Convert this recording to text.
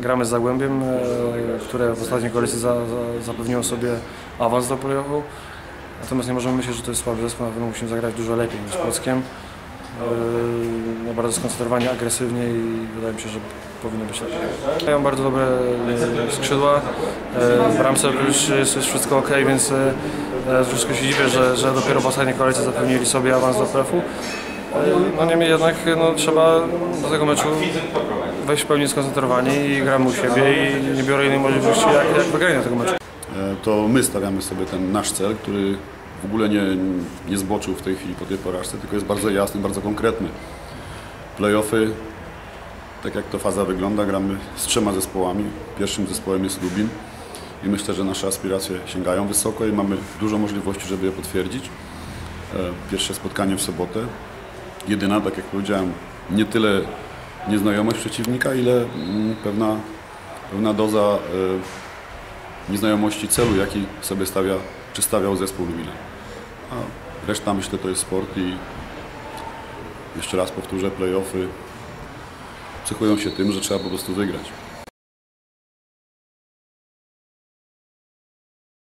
gramy z Zagłębiem, e, które w ostatniej kolejce za, za, zapewniło sobie awans do playoffu. Natomiast nie możemy myśleć, że to jest słaby zespół, na musimy zagrać dużo lepiej niż Płockiem. No, bardzo skoncentrowanie, agresywnie i wydaje mi się, że powinno być lepiej. Mają bardzo dobre e, skrzydła, w bramce już jest, jest wszystko ok, więc troszkę się dziwię, że, że dopiero w ostatniej kolejce zapewnili sobie awans do. E, No niemniej jednak no, trzeba do tego meczu wejść w pełni skoncentrowani i gramy u siebie i nie biorę innej możliwości jak, jak wygranie tego meczu. E, to my stawiamy sobie ten nasz cel, który w ogóle nie, nie zboczył w tej chwili po tej porażce, tylko jest bardzo jasny, bardzo konkretny. Playoffy, tak jak to faza wygląda, gramy z trzema zespołami. Pierwszym zespołem jest Lubin i myślę, że nasze aspiracje sięgają wysoko i mamy dużo możliwości, żeby je potwierdzić. E, Pierwsze spotkanie w sobotę. Jedyna, tak jak powiedziałem, nie tyle nieznajomość przeciwnika, ile mm, pewna, pewna doza e, nieznajomości celu, jaki sobie stawia, czy stawiał zespół Lubina. A reszta myślę to jest sport i jeszcze raz powtórzę, playoffy cechują się tym, że trzeba po prostu wygrać.